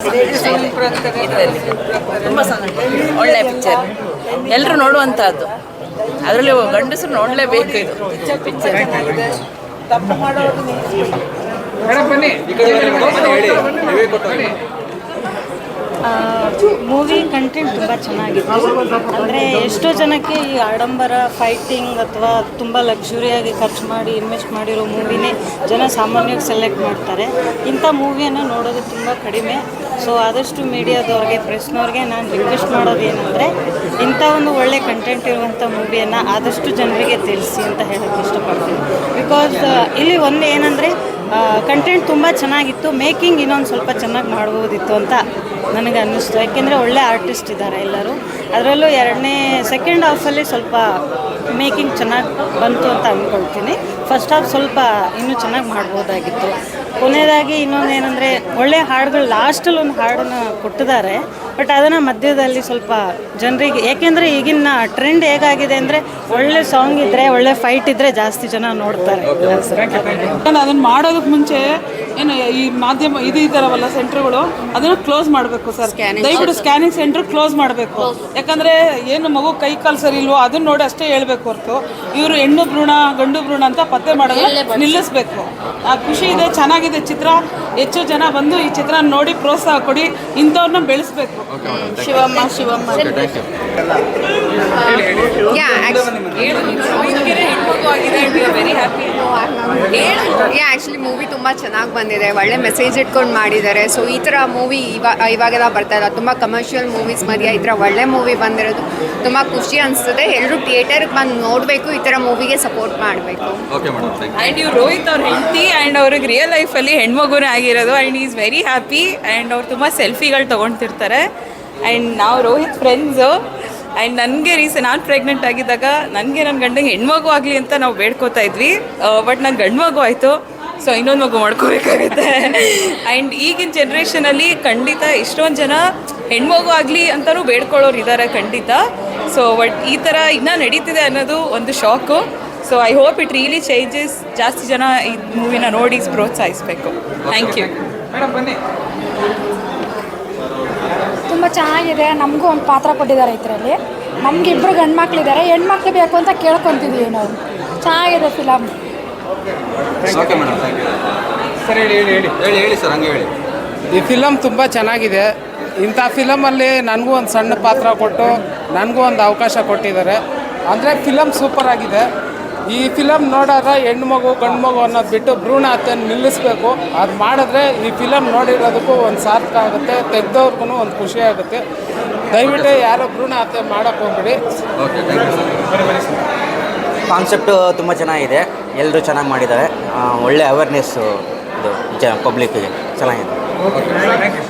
ಇದರಲ್ಲಿ ಒಳ್ಳೆ ಪಿಕ್ಚರ್ ಎಲ್ಲರೂ ನೋಡುವಂತಹದ್ದು. ಅದರಲ್ಲಿ ಗಂಡಸರು ನೋಡಲೇಬೇಕು ಇದು. ಪಿಕ್ಚರ್ ಮೂವಿ ಕಂಟೆಂಟ್ ತುಂಬ ಚೆನ್ನಾಗಿತ್ತು ಅಂದರೆ ಎಷ್ಟೋ ಜನಕ್ಕೆ ಈ ಆಡಂಬರ ಫೈಟಿಂಗ್ ಅಥವಾ ತುಂಬ ಲಕ್ಸುರಿಯಾಗಿ ಖರ್ಚು ಮಾಡಿ ಇನ್ವೆಸ್ಟ್ ಮಾಡಿರೋ ಮೂವಿನೇ ಜನ ಸಾಮಾನ್ಯವಾಗಿ ಸೆಲೆಕ್ಟ್ ಮಾಡ್ತಾರೆ. ಇಂಥ ಮೂವಿಯನ್ನು ನೋಡೋದು ತುಂಬ ಕಡಿಮೆ. ಸೊ ಆದಷ್ಟು ಮೀಡಿಯಾದವ್ರಿಗೆ ಪ್ರೆಸ್ನವ್ರಿಗೆ ನಾನು ರಿಕ್ವೆಸ್ಟ್ ಮಾಡೋದು ಏನಂದರೆ, ಇಂಥ ಒಂದು ಒಳ್ಳೆ ಕಂಟೆಂಟ್ ಇರುವಂಥ ಮೂವಿಯನ್ನು ಆದಷ್ಟು ಜನರಿಗೆ ತಿಳಿಸಿ ಅಂತ ಹೇಳೋಕ್ಕೆ ಇಷ್ಟಪಡ್ತೀನಿ. ಬಿಕಾಸ್ ಇಲ್ಲಿ ಒಂದು ಏನಂದರೆ ಕಂಟೆಂಟ್ ತುಂಬ ಚೆನ್ನಾಗಿತ್ತು ಮೇಕಿಂಗ್ ಇನ್ನೊಂದು ಸ್ವಲ್ಪ ಚೆನ್ನಾಗಿ ಮಾಡ್ಬೋದಿತ್ತು ಅಂತ ನನಗೆ ಅನ್ನಿಸ್ತು. ಯಾಕೆಂದರೆ ಒಳ್ಳೆ ಆರ್ಟಿಸ್ಟ್ ಇದ್ದಾರೆ ಎಲ್ಲರೂ. ಅದರಲ್ಲೂ ಎರಡನೇ ಸೆಕೆಂಡ್ ಹಾಫಲ್ಲಿ ಸ್ವಲ್ಪ ಮೇಕಿಂಗ್ ಚೆನ್ನಾಗಿ ಬಂತು ಅಂತ ಅಂದ್ಕೊಳ್ತೀನಿ ಫಸ್ಟ್ ಹಾಫ್ ಸ್ವಲ್ಪ ಇನ್ನೂ ಚೆನ್ನಾಗಿ ಮಾಡ್ಬೋದಾಗಿತ್ತು. ಕೊನೆಯದಾಗಿ ಇನ್ನೊಂದು ಏನಂದರೆ ಒಳ್ಳೆ ಹಾಡುಗಳು ಲಾಸ್ಟಲ್ಲಿ ಒಂದು ಹಾಡನ್ನು ಕೊಟ್ಟಿದ್ದಾರೆ. ಬಟ್ ಅದನ್ನು ಮಧ್ಯದಲ್ಲಿ ಸ್ವಲ್ಪ ಜನರಿಗೆ ಏಕೆಂದರೆ ಈಗಿನ ಟ್ರೆಂಡ್ ಹೇಗಾಗಿದೆ ಅಂದರೆ ಒಳ್ಳೆ ಸಾಂಗ್ ಇದ್ದರೆ ಒಳ್ಳೆ ಫೈಟ್ ಇದ್ದರೆ ಜಾಸ್ತಿ ಜನ ನೋಡ್ತಾರೆ. ಅದನ್ನು ಮಾಡೋದಕ್ಕೆ ಮುಂಚೆ ಏನು ಈ ಮಾಧ್ಯಮ ಇದು ಇದ್ದಾರವಲ್ಲ ಸೆಂಟ್ರ್ಗಳು ಅದನ್ನು ಕ್ಲೋಸ್ ಮಾಡಬೇಕು ಸರ್. ದಯವಿಟ್ಟು ಸ್ಕ್ಯಾನಿಂಗ್ ಸೆಂಟ್ರ್ ಕ್ಲೋಸ್ ಮಾಡಬೇಕು. ಯಾಕಂದರೆ ಏನು ಮಗು ಕೈ ಕಾಲು ಸರಿ ಇಲ್ವೋ ಅದನ್ನ ನೋಡಿ ಅಷ್ಟೇ ಹೇಳ್ಬೇಕು ಹೊರತು. ಇವರು ಹೆಣ್ಣು ಭ್ರೂಣ ಗಂಡು ಭ್ರೂಣ ಅಂತ ಪತ್ತೆ ಮಾಡೋದು ನಿಲ್ಲಿಸ್ಬೇಕು. ಆ ಖುಷಿ ಇದೆ ಚೆನ್ನಾಗಿದೆ ಚಿತ್ರ. ಹೆಚ್ಚು ಜನ ಬಂದು ಈ ಚಿತ್ರ ನೋಡಿ ಪ್ರೋತ್ಸಾಹ ಕೊಡಿ ಇಂಥವ್ರನ್ನ ಬೆಳೆಸ್ಬೇಕು. ಶಿವಮ್ಮ ಶಿವಮ್ಮ ಯಾ actually movie ತುಂಬ ಚೆನ್ನಾಗಿ ಬಂದಿದೆ. ಒಳ್ಳೆ ಮೆಸೇಜ್ ಇಟ್ಕೊಂಡು ಮಾಡಿದ್ದಾರೆ. ಸೊ ಈ ಥರ ಮೂವಿ ಇವಾಗ ಇವಾಗೆಲ್ಲ ಬರ್ತಾ ಇಲ್ಲ. ತುಂಬ ಕಮರ್ಷಿಯಲ್ ಮೂವೀಸ್ ಮಧ್ಯೆ ಈ ಥರ ಒಳ್ಳೆ ಮೂವಿ ಬಂದಿರೋದು ತುಂಬ ಖುಷಿ ಅನಿಸ್ತದೆ ಎಲ್ಲರೂ ಥಿಯೇಟರ್ಗೆ ಬಂದು ನೋಡಬೇಕು ಈ ಥರ ಮೂವಿಗೆ ಸಪೋರ್ಟ್ ಮಾಡಬೇಕು. ಓಕೆ ಆ್ಯಂಡ್ ಇವ್ರು ರೋಹಿತ್ ಅವ್ರ ಹೆಂಡತಿ ಆ್ಯಂಡ್ ಅವ್ರಿಗೆ ರಿಯಲ್ ಲೈಫಲ್ಲಿ ಹೆಣ್ಮಗುನೇ ಆಗಿರೋದು. And is very happy and ಅವ್ರು ತುಂಬ ಸೆಲ್ಫಿಗಳು ತೊಗೊಳ್ತಿರ್ತಾರೆ ಆ್ಯಂಡ್ ನಾವು ರೋಹಿತ್ ಫ್ರೆಂಡ್ಸು ಆ್ಯಂಡ್ ನನಗೆ ರೀಸನ್ ನಾನು ಪ್ರೆಗ್ನೆಂಟ್ ಆಗಿದ್ದಾಗ ನನಗೆ ನನ್ನ ಗಂಡಂಗೆ ಹೆಣ್ಮಗು ಆಗಲಿ ಅಂತ ನಾವು ಬೇಡ್ಕೋತಾ ಇದ್ವಿ. ಬಟ್ ನನ್ನ ಗಂಡು ಮಗು ಆಯಿತು. ಸೊ ಇನ್ನೊಂದು ಮಗು ಮಾಡ್ಕೋಬೇಕಾಗುತ್ತೆ. ಆ್ಯಂಡ್ ಈಗಿನ ಜನ್ರೇಷನಲ್ಲಿ ಖಂಡಿತ ಎಷ್ಟೊಂದು ಜನ ಹೆಣ್ಮಗು ಆಗಲಿ ಅಂತಲೂ ಬೇಡ್ಕೊಳ್ಳೋರು ಇದ್ದಾರೆ ಖಂಡಿತ. ಸೊ ಬಟ್ ಈ ಥರ ಇನ್ನೂ ನಡೀತಿದೆ ಅನ್ನೋದು ಒಂದು shock so I hope it really changes ಜಾಸ್ತಿ ಜನ ಈ ಮೂವಿನ ನೋಡಿ ಪ್ರೋತ್ಸಾಹಿಸಬೇಕು. ಥ್ಯಾಂಕ್ ಯು ಮೇಡಮ್ ಬನ್ನಿ. ತುಂಬ ಚೆನ್ನಾಗಿದೆ. ನಮಗೂ ಒಂದು ಪಾತ್ರ ಕೊಟ್ಟಿದ್ದಾರೆ ಇದರಲ್ಲಿ ನಮ್ಗೆ ಇಬ್ಬರು ಗಂಡು ಮಕ್ಕಳಿದ್ದಾರೆ ಹೆಣ್ಮಕ್ಳು ಬೇಕು ಅಂತ ಕೇಳ್ಕೊತಿದ್ದೀವಿ ನಾವು. ಚೆನ್ನಾಗಿದೆ film okay madam thank you sir ಹೇಳಿ ಹೇಳಿ ಹೇಳಿ. ಹೇಳಿ ಹೇಳಿ ಸರ್ ಹಂಗೆ ಹೇಳಿ. ಈ ಫಿಲಮ್ ತುಂಬ ಚೆನ್ನಾಗಿದೆ. ಇಂಥ ಫಿಲಮಲ್ಲಿ ನನಗೂ ಒಂದು ಸಣ್ಣ ಪಾತ್ರ ಕೊಟ್ಟು ನನಗೂ ಒಂದು ಅವಕಾಶ ಕೊಟ್ಟಿದ್ದಾರೆ. ಅಂದರೆ ಫಿಲಮ್ ಸೂಪರ್ ಆಗಿದೆ. ಈ ಫಿಲಮ್ ನೋಡೋದ ಹೆಣ್ಣು ಮಗು ಗಂಡು ಮಗು ಅನ್ನೋದು ಬಿಟ್ಟು ಭ್ರೂಣ ಹತ್ಯೆಯನ್ನು ನಿಲ್ಲಿಸಬೇಕು. ಅದು ಮಾಡಿದ್ರೆ ಈ ಫಿಲಮ್ ನೋಡಿರೋದಕ್ಕೂ ಒಂದು ಸಾರ್ಥಕ ಆಗುತ್ತೆ ತೆಗ್ದವ್ರಿಗೂ ಒಂದು ಖುಷಿ ಆಗುತ್ತೆ. ದಯವಿಟ್ಟು ಯಾರೋ ಭ್ರೂಣ ಹತ್ಯೆ ಮಾಡೋಕ್ಕೆ ಹೋಗ್ಬಿಡಿ. Okay thank you sir concept ತುಂಬ ಚೆನ್ನಾಗಿದೆ. ಎಲ್ಲರೂ ಚೆನ್ನಾಗಿ ಮಾಡಿದ್ದಾರೆ. ಒಳ್ಳೆ ಅವೇರ್ನೆಸ್ಸು ಇದು ಜ ಪಬ್ಲಿಕ್ಕಿಗೆ ಚೆನ್ನಾಗಿದೆ. Okay thank you